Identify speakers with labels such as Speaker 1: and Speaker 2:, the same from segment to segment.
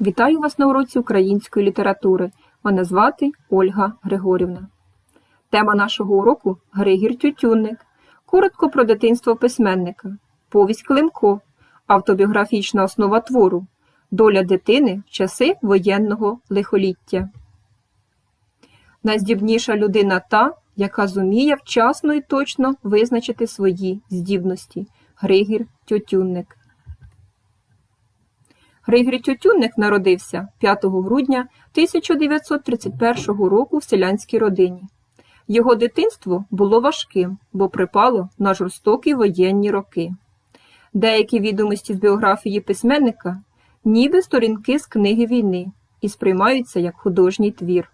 Speaker 1: Вітаю вас на уроці української літератури. Мене звати Ольга Григорівна. Тема нашого уроку Григір Тютюнник. Коротко про дитинство письменника. Повість Климко. Автобіографічна основа твору. Доля дитини в часи воєнного лихоліття. Найздібніша людина та, яка зуміє вчасно і точно визначити свої здібності. Григір Тютюнник. Григорій Тютюнник народився 5 грудня 1931 року в селянській родині. Його дитинство було важким, бо припало на жорстокі воєнні роки. Деякі відомості з біографії письменника ніби сторінки з книги війни і сприймаються як художній твір.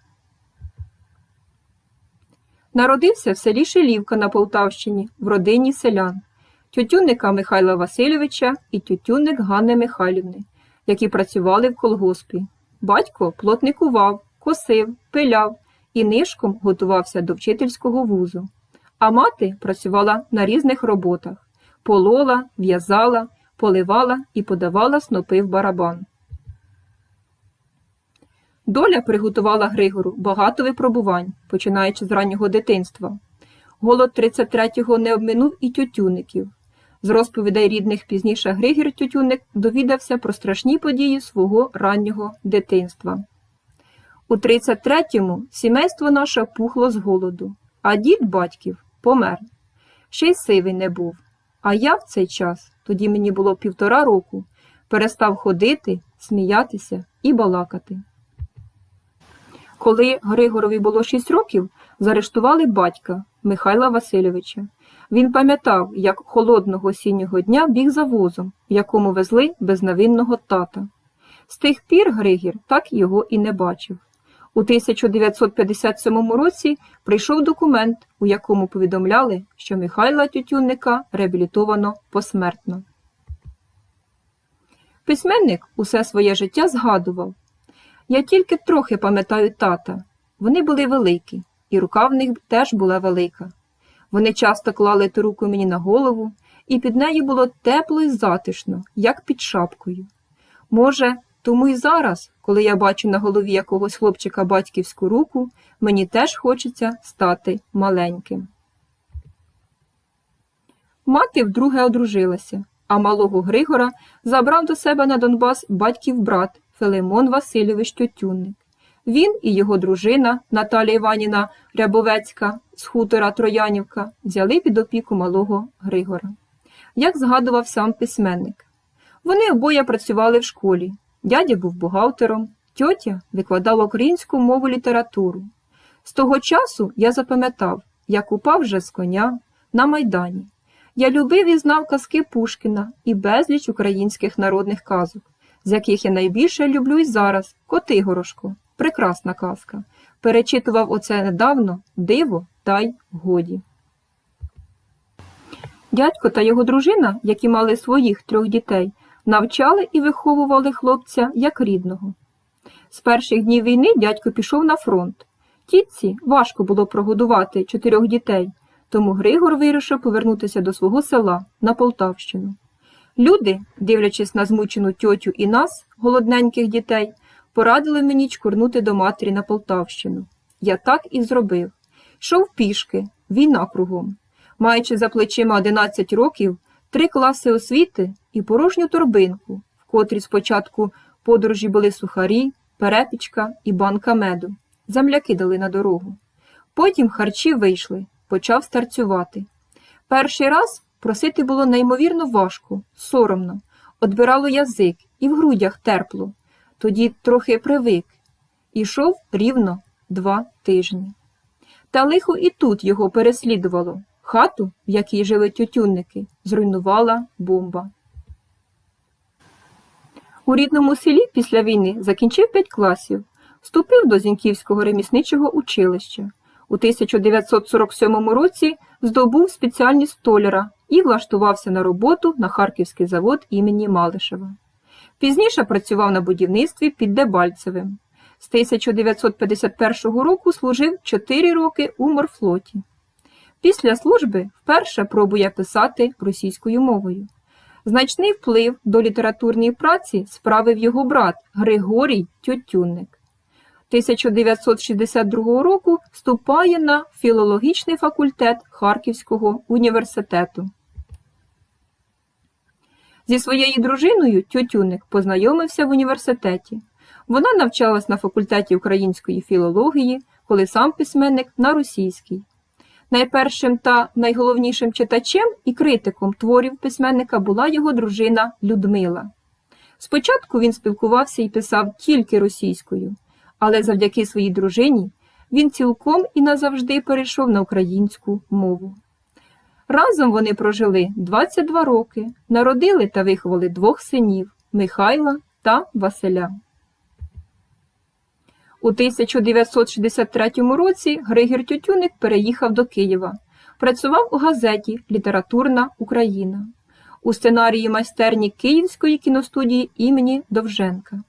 Speaker 1: Народився в селі Шилівка на Полтавщині в родині селян тютюнника Михайла Васильовича і тютюнник Ганни Михайлівни, які працювали в колгоспі. Батько плотникував, косив, пиляв і нишком готувався до вчительського вузу. А мати працювала на різних роботах полола, в'язала, поливала і подавала снопи в барабан. Доля приготувала Григору багато випробувань, починаючи з раннього дитинства. Голод 33-го не обминув і тютюників. З розповідей рідних пізніше Григір Тютюник довідався про страшні події свого раннього дитинства. У 33-му сімейство наше пухло з голоду, а дід батьків помер. Ще й сивий не був. А я в цей час, тоді мені було півтора року, перестав ходити, сміятися і балакати. Коли Григорові було 6 років, заарештували батька Михайла Васильовича. Він пам'ятав, як холодного осіннього дня біг за возом, в якому везли безневинного тата. З тих пір Григір так його і не бачив. У 1957 році прийшов документ, у якому повідомляли, що Михайла Тютюнника реабілітовано посмертно. Письменник усе своє життя згадував. Я тільки трохи пам'ятаю тата. Вони були великі, і рука в них теж була велика. Вони часто клали ту руку мені на голову, і під нею було тепло і затишно, як під шапкою. Може, тому і зараз, коли я бачу на голові якогось хлопчика батьківську руку, мені теж хочеться стати маленьким. Мати вдруге одружилася, а малого Григора забрав до себе на Донбас батьків брат Филимон Васильович Тютюнник. Він і його дружина Наталія Іванівна Рябовецька з хутора Троянівка взяли під опіку малого Григора. Як згадував сам письменник, вони обоє працювали в школі. Дядя був бухгалтером, тьотя викладала українську мову літературу. З того часу я запам'ятав, як упав вже з коня на Майдані. Я любив і знав казки Пушкіна і безліч українських народних казок, з яких я найбільше люблю і зараз Котигорошко. Прекрасна казка. Перечитував оце недавно диво та й годі. Дядько та його дружина, які мали своїх трьох дітей, навчали і виховували хлопця як рідного. З перших днів війни дядько пішов на фронт. Тітці важко було прогодувати чотирьох дітей, тому Григор вирішив повернутися до свого села на Полтавщину. Люди, дивлячись на змучену тьотю і нас, голодненьких дітей, порадили мені чкурнути до матері на Полтавщину. Я так і зробив. Йшов пішки, війна кругом. Маючи за плечима 11 років, три класи освіти і порожню торбинку, в котрій спочатку подорожі були сухарі, перепічка і банка меду. Земляки дали на дорогу. Потім харчі вийшли, почав старцювати. Перший раз просити було неймовірно важко, соромно, одбирало язик і в грудях терпло. Тоді трохи привик. Ішов рівно два тижні. Та лихо і тут його переслідувало. Хату, в якій жили тютюнники, зруйнувала бомба. У рідному селі після війни закінчив п'ять класів, вступив до Зіньківського ремісничого училища. У 1947 році здобув спеціальність столяра і влаштувався на роботу на Харківський завод імені Малишева. Пізніше працював на будівництві під Дебальцевим. З 1951 року служив 4 роки у морфлоті. Після служби вперше пробує писати російською мовою. Значний вплив до літературної праці справив його брат Григорій Тютюнник. 1962 року вступає на філологічний факультет Харківського університету. Зі своєю дружиною Тютюнник познайомився в університеті. Вона навчалась на факультеті української філології, коли сам письменник на російській. Найпершим та найголовнішим читачем і критиком творів письменника була його дружина Людмила. Спочатку він спілкувався і писав тільки російською, але завдяки своїй дружині він цілком і назавжди перейшов на українську мову. Разом вони прожили 22 роки, народили та виховали двох синів Михайла та Василя. У 1963 році Григір Тютюник переїхав до Києва. Працював у газеті Літературна Україна у сценарії майстерні Київської кіностудії імені Довженка.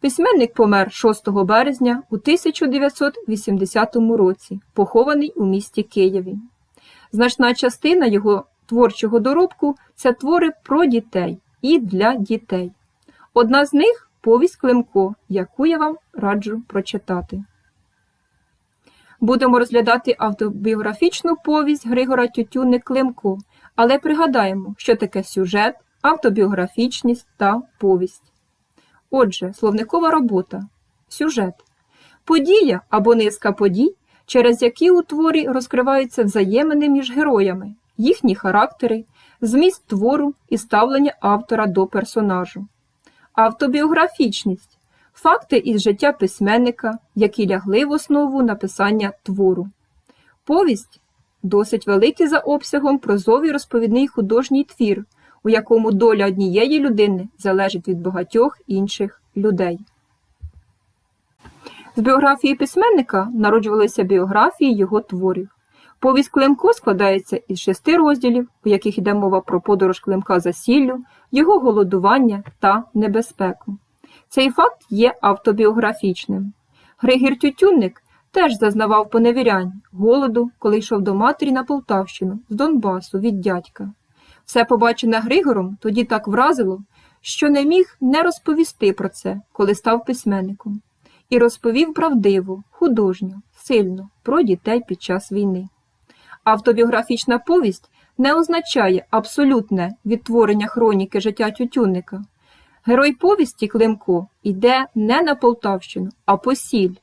Speaker 1: Письменник помер 6 березня у 1980 році, похований у місті Києві. Значна частина його творчого доробку це твори про дітей і для дітей. Одна з них повість Климко, яку я вам раджу прочитати. Будемо розглядати автобіографічну повість Григора Тютюник Климко, але пригадаємо, що таке сюжет, автобіографічність та повість. Отже, словникова робота, сюжет, подія або низка подій, через які у творі розкриваються взаємини між героями, їхні характери, зміст твору і ставлення автора до персонажу. Автобіографічність факти із життя письменника, які лягли в основу написання твору. Повість досить великий за обсягом прозовий розповідний художній твір, у якому доля однієї людини залежить від багатьох інших людей. З біографії письменника народжувалися біографії його творів. Повість Климко складається із шести розділів, у яких йде мова про подорож Климка за сіллю, його голодування та небезпеку. Цей факт є автобіографічним. Григір Тютюнник теж зазнавав поневірянь, голоду, коли йшов до матері на Полтавщину з Донбасу від дядька. Все побачене Григором тоді так вразило, що не міг не розповісти про це, коли став письменником, і розповів правдиво, художньо, сильно про дітей під час війни. Автобіографічна повість не означає абсолютне відтворення хроніки життя Тютюнника. Герой повісті Климко йде не на Полтавщину, а по сіль,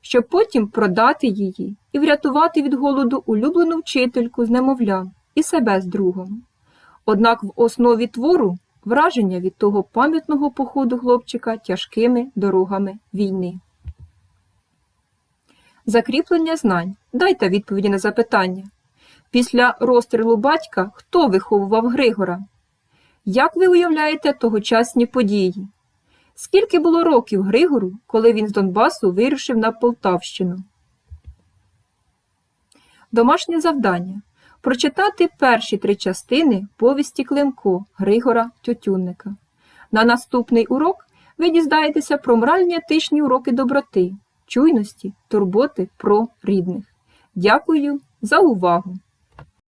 Speaker 1: щоб потім продати її і врятувати від голоду улюблену вчительку з немовлям і себе з другом. Однак в основі твору враження від того пам'ятного походу хлопчика тяжкими дорогами війни. Закріплення знань. Дайте відповіді на запитання. Після розстрілу батька хто виховував Григора? Як ви уявляєте тогочасні події? Скільки було років Григору, коли він з Донбасу вирушив на Полтавщину? Домашнє завдання прочитати перші три частини повісті Климко Григора Тютюнника. На наступний урок ви дізнаєтеся про моральні етичні уроки доброти, чуйності, турботи про рідних. Дякую за увагу!